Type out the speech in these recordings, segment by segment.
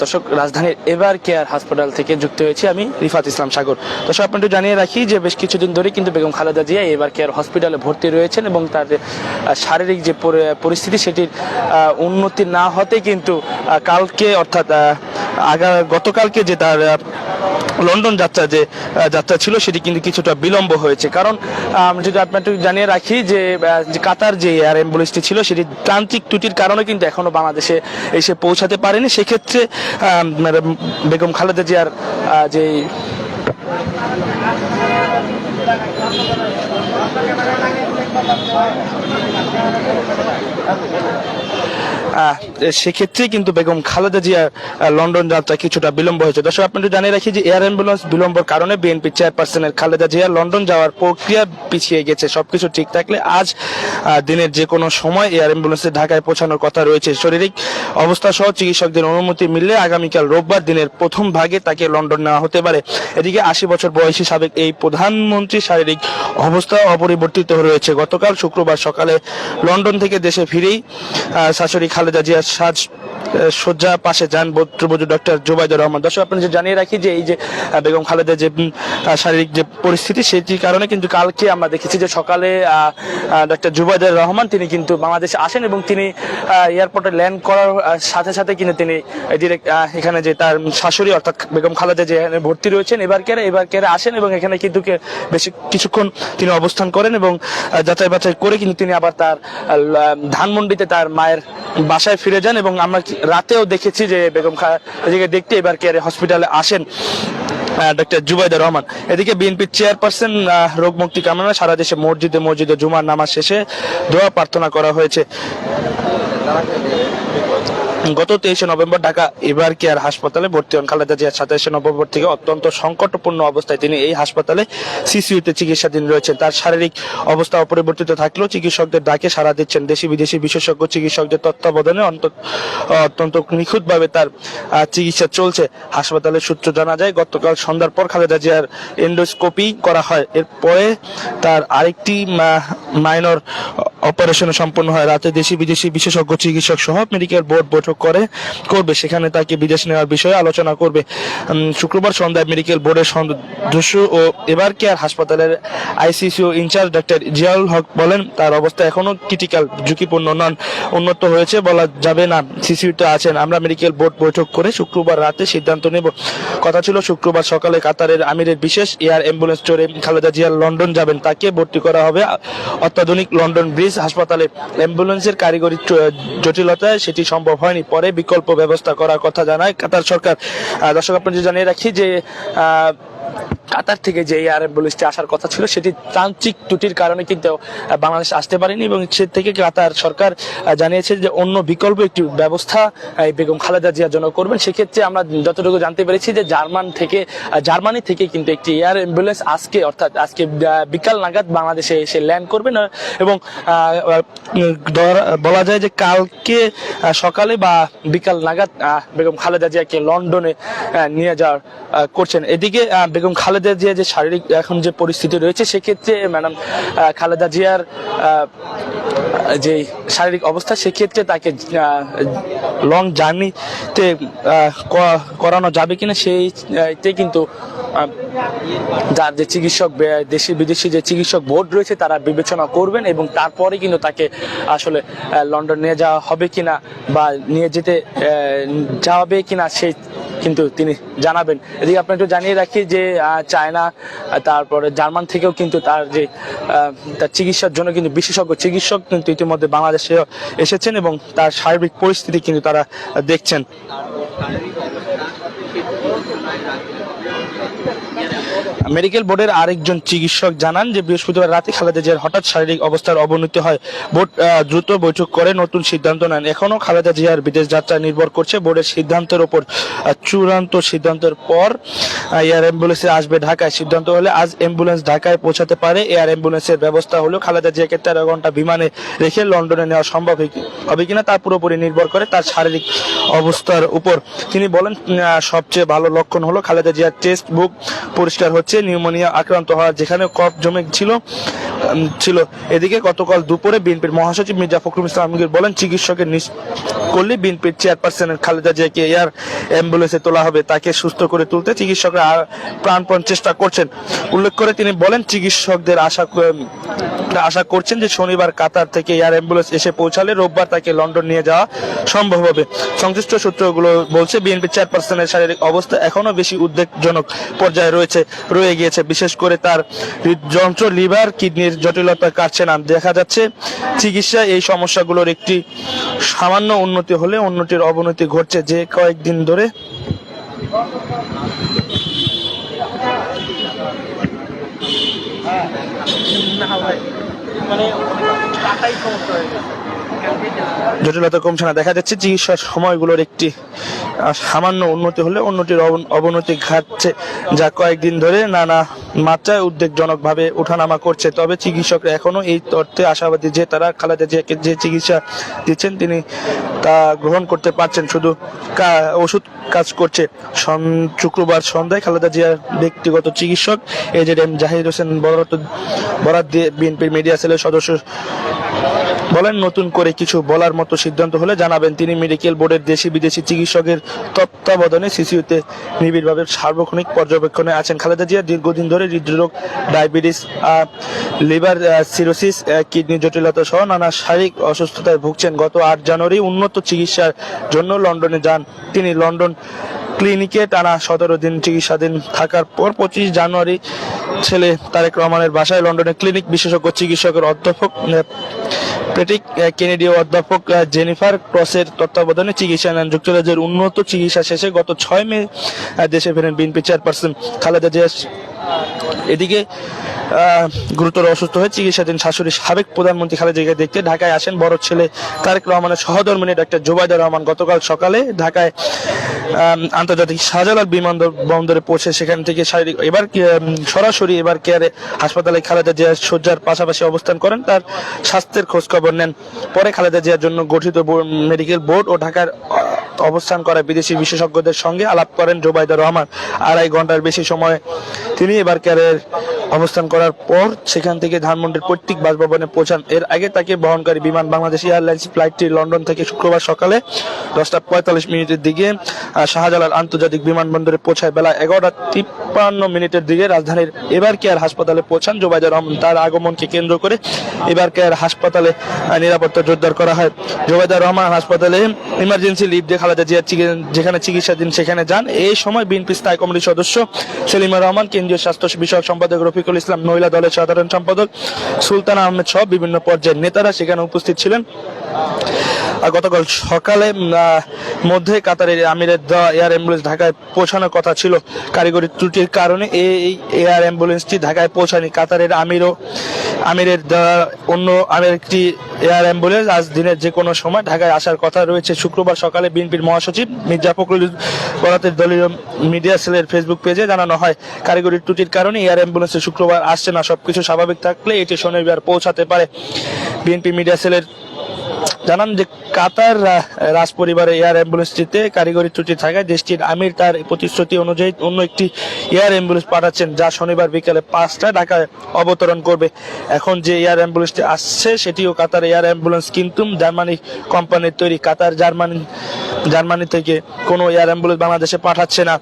দর্শক, রাজধানীর এবার কেয়ার হাসপাতাল থেকে যুক্ত হয়েছি আমি, রিফাত ইসলাম সাগর। দর্শক একটু জানিয়ে রাখি যে বেশ কিছুদিন ধরে কিন্তু বেগম খালেদা জিয়া এবার কেয়ার হসপিটালে ভর্তি রয়েছেন এবং তার শারীরিক যে পরিস্থিতি সেটির উন্নতি না হতে কিন্তু কালকে অর্থাৎ আগা, গতকালকে যে তার লন্ডন যাত্রা যে যাত্রা ছিল সেটি কিন্তু কিছুটা বিলম্ব হয়েছে। কারণ যদি আপনার একটু জানিয়ে রাখি যে কাতার যে এয়ার অ্যাম্বুলেন্সটি ছিল সেটি তান্ত্রিক ত্রুটির কারণে কিন্তু এখনও বাংলাদেশে এসে পৌঁছাতে পারেনি। সেক্ষেত্রে বেগম খালেদা জিয়ার যে আহ, সেক্ষেত্রে কিন্তু বেগম খালেদা আহ, লন্ডন যাত্রা কিছুটা বিলম্ব হয়েছে। দর্শক আপনি একটু জানিয়ে রাখি যে এয়ার অ্যাম্বুলেন্স বিলম্বর কারণে বিএনপি চেয়ারপারসনের খালেদা জিয়া লন্ডন যাওয়ার প্রক্রিয়া পিছিয়ে গেছে। সবকিছু ঠিক থাকলে আজ দিনের যে কোনো সময় এয়ার অ্যাম্বুলেন্সে ঢাকায় পৌঁছানোর কথা রয়েছে। শারীরিক অবস্থা সহ চিকিৎসকদের অনুমতি মিললে আগামীকাল রোববার দিনের প্রথম ভাগে তাকে লন্ডন নেওয়া হতে পারে। এদিকে আশি বছর বয়সী সাবেক এই প্রধানমন্ত্রী শারীরিক অবস্থা অপরিবর্তিত রয়েছে গতকাল শুক্রবার সকালে লন্ডন থেকে দেশে ফিরেই শাশুড়ি খালেদা জিয়ার সাজ শয্যা পাশে যান বত্রবজু ডক্টর জুবাইদুর রহমান। দর্শক যে জানিয়ে রাখি যে এই যে বেগম খালেদা যে শারীরিক যে পরিস্থিতি, সেটির কারণে কিন্তু কালকে আমরা দেখেছি যে সকালে ডক্টর জুবাইদুর রহমান, তিনি কিন্তু বাংলাদেশে আসেন এবং তিনি এয়ারপোর্টে ল্যান্ড করার সাথে সাথে কিন্তু তিনি ডিরেক্ট এখানে যে তার শাশুড়ি অর্থাৎ বেগম খালেদা যে এখানে ভর্তি রয়েছেন, এবার কেরে এবার কেরে আসেন এবং এখানে কিন্তু বেশি কিছুক্ষণ তিনি অবস্থান করেন এবং যাচাই বাছাই করে কিন্তু তিনি আবার তার ধানমন্ডিতে তার মায়ের বাসায় ফিরে যান এবং আমরা কি- রাতেও দেখেছি যে বেগম এদিকে দেখতে এবার কেয়ারে হসপিটালে আসেন ডক্টর জুবাইদা রহমান। এদিকে বিএনপির চেয়ারপারসন রোগ মুক্তি কামনা, সারা দেশে মসজিদে মসজিদে জুমার নামাজ শেষে দোয়া প্রার্থনা করা হয়েছে। গত তেইশে নভেম্বর ঢাকা এবার কেয়ার হাসপাতালে ভর্তি হন খালেদা জিয়া সাতাশে নভেম্বর থেকে অত্যন্ত সংকটপূর্ণ অবস্থায় তিনি এই হাসপাতালে সিসিউতে চিকিৎসাধীন রয়েছেন। তার শারীরিক অবস্থা অপরিবর্তিত থাকলেও চিকিৎসকদের ডাকে সাড়া দিচ্ছেন। দেশি বিদেশি বিশেষজ্ঞ চিকিৎসকদের তত্ত্বাবধানে অত্যন্ত নিখুঁতভাবে তার চিকিৎসা চলছে। হাসপাতালের সূত্র জানা যায়, গতকাল সন্ধ্যার পর খালেদা জিয়ার এন্ডোস্কোপি করা হয়। এরপরে তার আরেকটি মাইনর অপারেশন সম্পন্ন হয়। রাতে দেশি বিদেশি বিশেষজ্ঞ চিকিৎসক সহ মেডিকেল বোর্ড বৈঠক করে, করবে। সেখানে তাকে বিদেশ নেওয়ার বিষয়ে আলোচনা করবে। শুক্রবার সন্ধ্যায় মেডিকেল বোর্ডের সদস্য ও এবার কেয়ার হাসপাতালের ICCU incharge doctor Ziaul Haque বলেন, তার অবস্থা এখনও ক্রিটিক্যাল, ঝুঁকিপূর্ণ, নন উন্নত হয়েছে বলা যাবে না। সিসিউতে আছেন। আমরা মেডিকেল বোর্ড বৈঠক করে শুক্রবার রাতে সিদ্ধান্ত নেব। কথা ছিল, শুক্রবার সকালে কাতারের আমিরের বিশেষ এয়ার অ্যাম্বুলেন্স চড়ে খালেদা জিয়া লন্ডন যাবেন। তাকে ভর্তি করা হবে অত্যাধুনিক লন্ডন ব্রিজ হাসপাতালে অ্যাম্বুলেন্সের কারিগরি জটিলতায় সেটি সম্ভব হয়নি। পরে বিকল্প ব্যবস্থা করার কথা জানায় কাতার সরকার। দর্শক, আপনাদের জানিয়ে রাখি যে কাতার থেকে যে এয়ার অ্যাম্বুলেন্সটি আসার কথা ছিল, সেটি তান্ত্রিক ত্রুটির কারণে কিন্তু বাংলাদেশ আসতে পারেনি এবং সে থেকে কাতার সরকার জানিয়েছে যে অন্য বিকল্প একটি ব্যবস্থা বেগম খালেদা জিয়ার জন্য করবেন। সেক্ষেত্রে আমরা যতটুকু জানতে পেরেছি যে জার্মান থেকে জার্মানি থেকে কিন্তু একটি এয়ার অ্যাম্বুলেন্স আজকে, অর্থাৎ আজকে বিকাল নাগাদ বাংলাদেশে এসে ল্যান্ড করবেন এবং বলা যায় যে কালকে সকালে বা বিকাল নাগাদ বেগম খালেদা জিয়াকে লন্ডনে নিয়ে যাওয়ার করছেন। এদিকে বেগম খালেদা জিয়া যে শারীরিক এখন যে পরিস্থিতি রয়েছে, সেক্ষেত্রে ম্যাডাম খালেদা জিয়ার যে শারীরিক অবস্থা, সেক্ষেত্রে তাকে লং জার্নিতে করানো যাবে কিনা, সেইতে কিন্তু যার যে চিকিৎসক দেশি বিদেশি যে চিকিৎসক বোর্ড রয়েছে, তারা বিবেচনা করবেন এবং তারপরে কিন্তু তাকে আসলে লন্ডন নিয়ে যাওয়া হবে কিনা বা নিয়ে যেতে যাবে কিনা সেই কিন্তু তিনি জানাবেন। এদিকে আপনাকে একটু জানিয়ে রাখি যে চায়না তারপরে জার্মান থেকেও কিন্তু তার যে তার চিকিৎসার জন্য কিন্তু বিশেষজ্ঞ চিকিৎসক কিন্তু ইতিমধ্যে বাংলাদেশে এসেছেন এবং তার সার্বিক পরিস্থিতি কিন্তু তারা দেখছেন। মেডিকেল বোর্ডের আরেকজন চিকিৎসক জানান যে বৃহস্পতিবার রাতে খালেদা জিয়ার হঠাৎ শারীরিক অবস্থার অবনতি হয়। বোর্ড দ্রুত বৈঠক করে নতুন সিদ্ধান্ত নেন। এখনও খালেদা জিয়ার বিদেশ যাত্রা নির্ভর করছে। বোর্ডের সিদ্ধান্তের আহ, চূড়ান্ত সিদ্ধান্তের পর এয়ার অ্যাম্বুলেন্সে আসবে ঢাকায়। সিদ্ধান্ত হলে আজ অ্যাম্বুলেন্স ঢাকায় পৌঁছাতে পারে। এয়ার অ্যাম্বুলেন্সের ব্যবস্থা হলেও খালেদা জিয়াকে তেরো ঘণ্টা বিমানে রেখে লন্ডনে নেওয়া সম্ভব হবে কিনা তা পুরোপুরি নির্ভর করে তার শারীরিক অবস্থার উপর। তিনি বলেন সবচেয়ে ভালো লক্ষণ হলো খালেদা জিয়ার টেস্ট বুক পরিষ্কার হচ্ছে নিউমোনিয়া আক্রান্ত হওয়ার যেখানে কফ জমে ছিল ছিল। এদিকে গতকাল দুপুরে বিএনপির মহাসচিব মির্জা ফখরুল ইসলাম বলেন, চিকিৎসকের করলে বিএনপির চেয়ারপারসনের খালেদা জিয়াকে এয়ার অ্যাম্বুলেন্সে তোলা হবে, তাকে সুস্থ করে তুলতে চিকিৎসকরা প্রাণপণ চেষ্টা করছেন। উল্লেখ করে তিনি বলেন, চিকিৎসকদের আশা ক- আশা করছেন যে শনিবার কাতার থেকে এয়ার অ্যাম্বুলেন্স এসে পৌঁছালে রোববার তাকে লন্ডন নিয়ে যাওয়া সম্ভব হবে। সংশ্লিষ্ট সূত্রগুলো বলছে বিএনপি চেয়ারপারসনের শারীরিক অবস্থা এখনও বেশি উদ্বেগজনক পর্যায়ে রয়েছে, রয়ে গিয়েছে। বিশেষ করে তার যন্ত্র লিভার, কিডনির জটিলতা কাটছে না। দেখা যাচ্ছে চিকিৎসা এই সমস্যাগুলোর একটি সামান্য উন্নতি হলে অন্যটির অবনতি ঘটছে। যে কয়েকদিন ধরে হ্যাঁ। না হবে মানে টাকাই সমস্যা হয়ে গেছে। জটিলতা কমছে না। দেখা যাচ্ছে চিকিৎসার সময়গুলোর একটি সামান্য উন্নতি হলে অবন- অবনতি ঘাটছে। যা কয়েকদিন ধরে নানা মাত্রায় উদ্বেগজনকভাবে ওঠানামা করছে। তবে চিকিৎসকরা এখনও এই তর্থে আশাবাদী যে তারা খালেদা জিয়াকে যে চিকিৎসা দিচ্ছেন, তিনি তা গ্রহণ করতে পারছেন। শুধু ওষুধ কাজ করছে। শুক্রবার সন্ধ্যায় খালেদা জিয়ার ব্যক্তিগত চিকিৎসক এজেড এম জাহির হোসেন বরাত বরাত দিয়ে বিএনপির মিডিয়া সেলের সদস্য বলেন, নতুন করে কিছু বলার মতো সিদ্ধান্ত হলে জানাবেন। তিনি মেডিকেল বোর্ডের দেশি বিদেশি চিকিৎসকের তত্ত্বাবধানে সিসিউতে নিবিড়ভাবে সার্বক্ষণিক পর্যবেক্ষণে আছেন। খালেদা জিয়া দীর্ঘদিন ধরে হৃদরোগ, ডায়াবেটিস লিভার সিরোসিস কিডনি জটিলতা সহ নানা শারীরিক অসুস্থতায় ভুগছেন। গত আট জানুয়ারি উন্নত চিকিৎসার জন্য লন্ডনে যান। তিনি লন্ডন ক্লিনিকে টানা সতেরো দিন চিকিৎসাধীন থাকার পর পঁচিশ জানুয়ারি ছেলে তারেক রহমানের বাসায় লন্ডনে ক্লিনিক বিশেষজ্ঞ চিকিৎসকের অধ্যাপক পেটিক কেনেডি অধ্যাপক জেনিফার ক্রসের তত্ত্বাবধানে চিকিৎসা নেন। যুক্তরাজ্যের উন্নত চিকিৎসা শেষে গত ছয় মে দেশে ফেরেন বিএনপি চেয়ারপারসন খালেদা জিয়া। এদিকে গুরুতর অসুস্থ হয়ে চিকিৎসাধীন শাশুড়ি সাবেক প্রধানমন্ত্রী খালেদা জিয়াকে দেখতে ঢাকায় আসেন। বড় ছেলে তারেক রহমানের সহধর্মিনী ডাক্তার জুবাইদুর রহমান গতকাল সকালে ঢাকায় আন্তর্জাতিক শাহজালাল বিমানবন্দর বন্দরে পৌঁছে সেখান থেকে শারীরিক এবার সরাসরি এবার কেয়ারে হাসপাতালে খালেদা জিয়া শয্যার পাশাপাশি অবস্থান করেন, তার স্বাস্থ্যের খোঁজ খবর নেন। পরে খালেদা জিয়ার জন্য গঠিত মেডিকেল বোর্ড ও ঢাকার অবস্থান করা বিদেশি বিশেষজ্ঞদের সঙ্গে আলাপ করেন জোবাইদুর রহমান। আড়াই ঘণ্টার বেশি সময় তিনি এবার কেয়ারের অবস্থান করার পর সেখান থেকে ধানমন্ডির পৈতৃক বাসভবনে পৌঁছান। এর আগে তাকে বহনকারী বিমান বাংলাদেশ এয়ারলাইন্স ফ্লাইটটি লন্ডন থেকে শুক্রবার সকালে দশটা পঁয়তাল্লিশ মিনিটের দিকে শাহজালাল আন্তর্জাতিক বিমানবন্দরে পৌঁছায়। বেলা এগারোটা তিপ্পান্ন মিনিটের দিকে রাজধানীর এবার কেয়ার হাসপাতালে পৌঁছান জোবাইদুর রহমান। তার আগমনকে কেন্দ্র করে এবার কেয়ার হাসপাতালে নিরাপত্তা জোরদার করা হয়। জোবাইদুর রহমান হাসপাতালে ইমার্জেন্সি লিভ দিয়ে জিয়া যেখানে চিকিৎসাধীন সেখানে যান। এই সময় বিএনপি স্থায়ী কমিটির সদস্য সেলিমা রহমান, কেন্দ্রীয় স্বাস্থ্য বিষয়ক সম্পাদক রফিকুল ইসলাম মহিলা দলের সাধারণ সম্পাদক সুলতান আহমেদ সহ বিভিন্ন পর্যায়ের নেতারা সেখানে উপস্থিত ছিলেন। গতকাল সকালে মধ্যে কাতারের আমিরের দেওয়া এয়ার অ্যাম্বুলেন্স ঢাকায় পৌঁছানোর কথা ছিল। কারিগরি ত্রুটির কারণে এই এয়ার অ্যাম্বুলেন্সটি ঢাকায় পৌঁছানি কাতারের আমিরও, আমিরের অন্য আমের একটি এয়ার অ্যাম্বুলেন্স আজ দিনের যে কোনো সময় ঢাকায় আসার কথা রয়েছে। শুক্রবার সকালে বিএনপির মহাসচিব মির্জা ফখরুল বরাতের দলীয় মিডিয়া সেলের ফেসবুক পেজে জানানো হয়, কারিগরি ত্রুটির কারণে এয়ার অ্যাম্বুলেন্সে শুক্রবার আসছে না। সবকিছু স্বাভাবিক থাকলে এটি শনিবার পৌঁছাতে পারে। বিএনপি মিডিয়া সেলের জানান যে কাতার রাজ পরিবারের এয়ার অ্যাম্বুলেন্সটিতে কারিগরি ত্রুটি থাকায় দেশটির আমির তার প্রতিশ্রুতি অনুযায়ী অন্য একটি এয়ার অ্যাম্বুলেন্স পাঠাচ্ছেন, যা শনিবার বিকালে পাঁচটা ঢাকায় অবতরণ করবে। এখন যে এয়ার অ্যাম্বুলেন্সটি আসছে, সেটিও কাতার এয়ার অ্যাম্বুলেন্স, কিন্তু জার্মানি কোম্পানির তৈরি কাতার জার্মানি জার্মানি থেকে কোনো এয়ার অ্যাম্বুলেন্স বাংলাদেশে পাঠাচ্ছে না।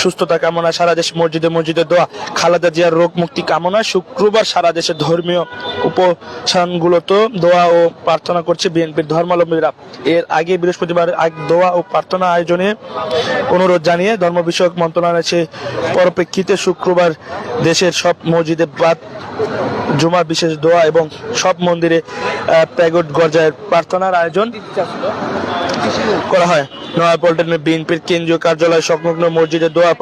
সুস্থতা কামনায় সারা দেশ মসজিদে মসজিদে দোয়া। খালেদা জিয়ার রোগ মুক্তি কামনায় শুক্রবার সারা দেশে ধর্মীয় উপস্থানগুলোতে দোয়া ও প্রার্থনা করছে বিএনপির ধর্মাবলম্বীরা। এর আগে বৃহস্পতিবার দোয়া ও প্রার্থনা আয়োজনে অনুরোধ জানিয়ে ধর্ম বিষয়ক মন্ত্রণালয়ের পরিপ্রেক্ষিতে শুক্রবার দেশের সব মসজিদে বাদ জুমা বিশেষ দোয়া এবং সব মন্দিরে প্যাগট গর্জায়ের প্রার্থনার আয়োজন করা হয়। বিএনপির কেন্দ্রীয় কার্যালয় সংলগ্ন মসজিদে দোয়া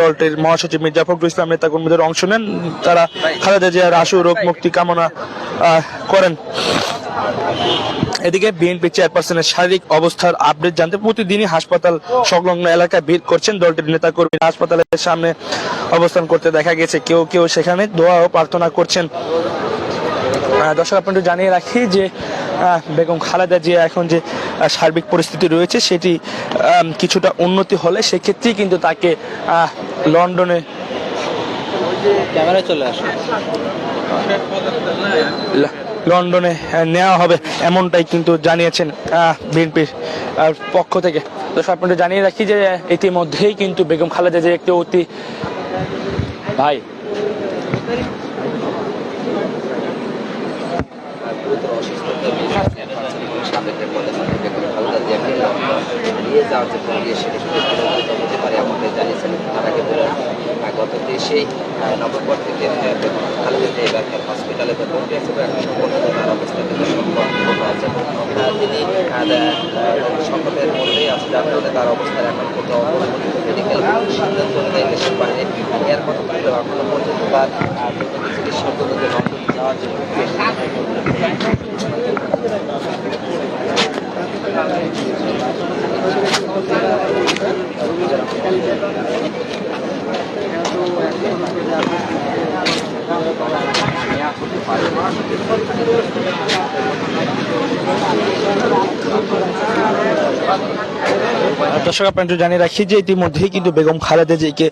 দলটির মহাসচিব মির্জা ফখরুল ইসলাম নেতা কর্মীদের অংশ নেন। তারা খালেদা জিয়ার আশু, রোগ মুক্তি কামনা করেন। এদিকে বিএনপি চেয়ারপারসনের শারীরিক অবস্থার আপডেট জানতে প্রতিদিনই হাসপাতাল সংলগ্ন এলাকায় ভিড় করছেন দলটির নেতা কর্মী হাসপাতালের সামনে অবস্থান করতে দেখা গেছে, কেউ কেউ সেখানে দোয়া ও প্রার্থনা করছেন। দর্শক, আপনাদের জানিয়ে রাখি যে বেগম খালেদা জিয়া এখন যে সার্বিক পরিস্থিতি রয়েছে সেটি কিছুটা উন্নতি হলে সেক্ষেত্রেই কিন্তু তাকে লন্ডনে ক্যামেরায় চলে আসো লন্ডনে নেওয়া হবে এমনটাই কিন্তু জানিয়েছেন বিএনপির পক্ষ থেকে। তো আপনাদের জানিয়ে রাখি যে ইতিমধ্যেই কিন্তু বেগম খালেদা যে একটি অতি ভাই গুরুতর অসুস্থতা সাবেককে বলে বেগম খালেদা জিয়াকে নিয়ে যাওয়ার যে হতে পারে এমনটাই জানিয়েছেন। তার গত তেইশেই নভেম্বর থেকে খালেদা জিয়া এবার হসপিটালে পর্যন্ত তার অবস্থা কিন্তু তিনি সংকটের মধ্যেই আছে যার কারণে তার অবস্থার এখন কোথাও মেডিকেল সিদ্ধান্ত অনুযায়ী দেশের বাইরে। এর কথা তুলে এখনও পর্যন্ত তার আহ, চিকিৎসার জন্য দর্শক আপনাদের জানিয়ে রাখি যে ইতিমধ্যেই কিন্তু বেগম খালেদা জিকে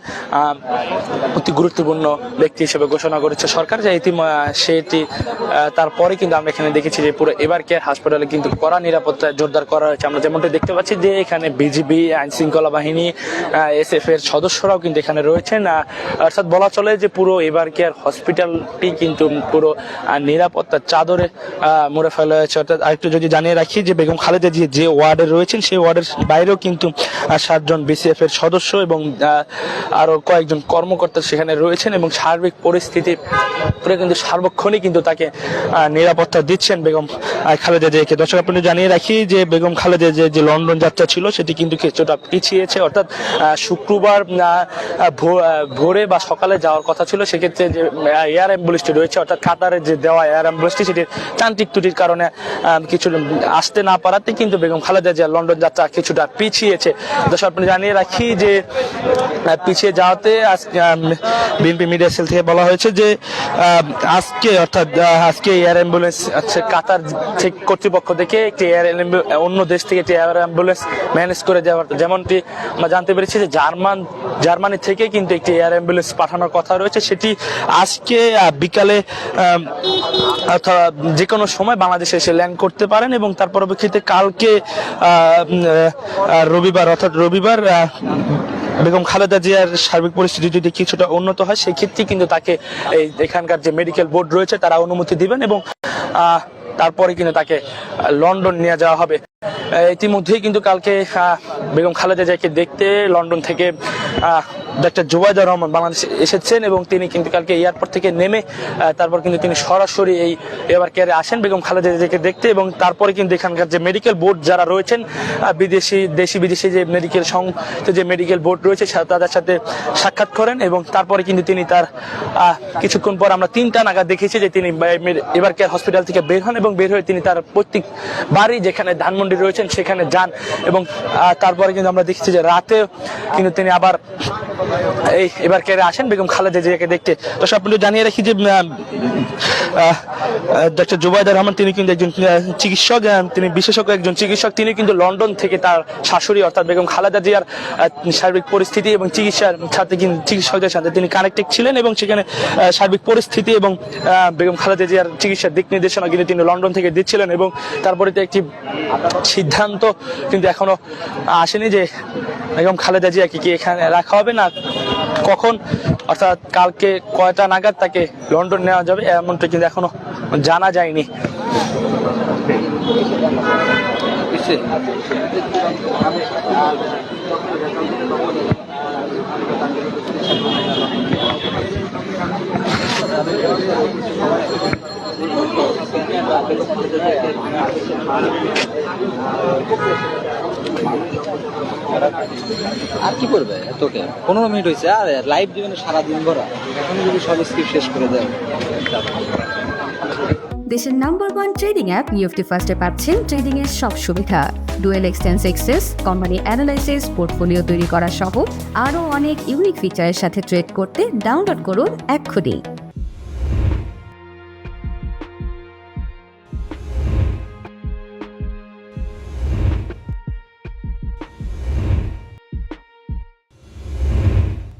অতি গুরুত্বপূর্ণ ব্যক্তি হিসেবে ঘোষণা করেছে সরকার যে ইতিম সেটি তারপরে কিন্তু আমরা এখানে দেখেছি যে পুরো এবার কেয়ার হাসপাতালে কিন্তু কড়া নিরাপত্তা জোরদার করা হয়েছে। আমরা যেমনটি দেখতে পাচ্ছি যে এখানে বিজিবি আইন শৃঙ্খলা বাহিনী এস এফ এর সদস্যরাও কিন্তু এখানে রয়েছেন। অর্থাৎ বলা চলে যে পুরো এবার কেয়ার হসপিটালটি কিন্তু পুরো নিরাপত্তার চাদরে মুড়ে ফেলা হয়েছে। অর্থাৎ আরেকটু যদি জানিয়ে রাখি যে বেগম খালেদা জি যে ওয়ার্ডে রয়েছেন সেই ওয়ার্ডের বাইরেও কিন্তু সাতজন বিসিএফ এর সদস্য এবং আহ, আরও কয়েকজন কর্মকর্তা সেখানে রয়েছেন এবং সার্বিক পরিস্থিতি পুরো কিন্তু সার্বক্ষণিক কিন্তু তাকে নিরাপত্তা দিচ্ছেন বেগম খালেদা জিয়াকে। দর্শক আপনি জানিয়ে রাখি যে বেগম খালেদা জিয়া যে লন্ডন যাত্রা ছিল, সেটি কিন্তু কিছুটা পিছিয়েছে। অর্থাৎ শুক্রবার ভোরে বা সকালে যাওয়ার কথা ছিল। সেক্ষেত্রে যে এয়ার অ্যাম্বুলেন্সটি রয়েছে, অর্থাৎ কাতারের যে দেওয়া এয়ার অ্যাম্বুলেন্সটি, সেটির যান্ত্রিক ত্রুটির কারণে কিছু আসতে না পারাতে কিন্তু বেগম খালেদা জিয়া লন্ডন যাত্রা কিছুটা পিছিয়েছে। দর্শক আপনি জানিয়ে রাখি যে পিছিয়ে পিছিয়ে যাওয়াতে আজকে বিএনপি মিডিয়া সেল থেকে বলা হয়েছে যে আজকে, অর্থাৎ আজকে এয়ার অ্যাম্বুলেন্স আছে কাতার থেকে কর্তৃপক্ষ থেকে একটি এয়ার অন্য দেশ থেকে একটি এয়ার অ্যাম্বুলেন্স ম্যানেজ করে দেওয়ার যেমনটি আমরা জানতে পেরেছি যে জার্মান, জার্মানি থেকে কিন্তু একটি এয়ার অ্যাম্বুলেন্স পাঠানোর কথা রয়েছে। সেটি আজকে বিকালে অথবা যে কোনো সময় বাংলাদেশে এসে ল্যান্ড করতে পারেন এবং তার পরবর্তীতে কালকে রবিবার, অর্থাৎ রবিবার বেগম খালেদা জিয়ার সার্বিক পরিস্থিতি যদি কিছুটা উন্নত হয়, সেক্ষেত্রে কিন্তু তাকে এই এখানকার যে মেডিকেল বোর্ড রয়েছে, তারা অনুমতি দিবেন এবং তারপরে কিন্তু তাকে লন্ডন নিয়ে যাওয়া হবে। ইতিমধ্যেই কিন্তু কালকে বেগম খালেদা জিয়াকে দেখতে লন্ডন থেকে ডক্টর জুবাইদুর রহমান বাংলাদেশে এসেছেন এবং তিনি কিন্তু কালকে এয়ারপোর্ট থেকে নেমে তারপর কিন্তু তিনি সরাসরি এই এবার কেয়ারে আসেন বেগম খালেদা জিয়াকে দেখতে এবং তারপরে কিন্তু এখানকার যে মেডিকেল বোর্ড যারা রয়েছেন বিদেশি, দেশি বিদেশি যে মেডিকেল সং যে মেডিকেল বোর্ড রয়েছে তাদের সাথে সাক্ষাৎ করেন এবং তারপরে কিন্তু তিনি তার কিছুক্ষণ পর আমরা তিনটা নাগাদ দেখেছি যে তিনি এবার কেয়ার হসপিটাল থেকে বের হন এবং বের হয়ে তিনি তার প্রত্যেক বাড়ি যেখানে ধানমন্ডি রয়েছেন সেখানে যান এবং তারপরে কিন্তু আমরা দেখছি যে রাতে কিন্তু তিনি আবার এই, এবার কেড়ে আসেন, বেগম খালেদা জিয়াকে দেখতে। তো সব কিন্তু জানিয়ে রাখি যে ডক্টর জুবাইদুর রহমান তিনি কিন্তু একজন চিকিৎসক তিনি বিশেষজ্ঞ একজন চিকিৎসক। তিনি কিন্তু লন্ডন থেকে তার শাশুড়ি অর্থাৎ বেগম খালেদা জিয়ার সার্বিক পরিস্থিতি এবং চিকিৎসার সাথে কিন্তু চিকিৎসকদের সাথে তিনি কানেক্টেড ছিলেন এবং সেখানে সার্বিক পরিস্থিতি এবং বেগম খালেদা জিয়ার চিকিৎসার দিক নির্দেশনা কিন্তু তিনি লন্ডন থেকে দিচ্ছিলেন এবং তারপরে একটি সিদ্ধান্ত, কিন্তু এখনও আসেনি যে বেগম খালেদা জিয়াকে কি এখানে রাখা হবে না, কখন অর্থাৎ কালকে কয়টা নাগাদ তাকে লন্ডন নেওয়া যাবে, এমনটা কিন্তু এখনও জানা যায়নি? আর কি করবে তোকে? পনেরো মিনিট হয়েছে আর লাইভ জীবনে সারাদিন ভরা। এখন যদি সব স্ক্রিপ্ট শেষ করে দেয়। দেশের নাম্বার ওয়ান ট্রেডিং অ্যাপ নিউফটি ফার্স্টে পাচ্ছেন ট্রেডিং এর সব সুবিধা। ডুয়েল এক্সটেন্স এক্সেস কোম্পানি অ্যানালাইসিস পোর্টফোলিও তৈরি করা সহ আরও অনেক ইউনিক ফিচারের সাথে ট্রেড করতে ডাউনলোড করুন এক্ষুনি।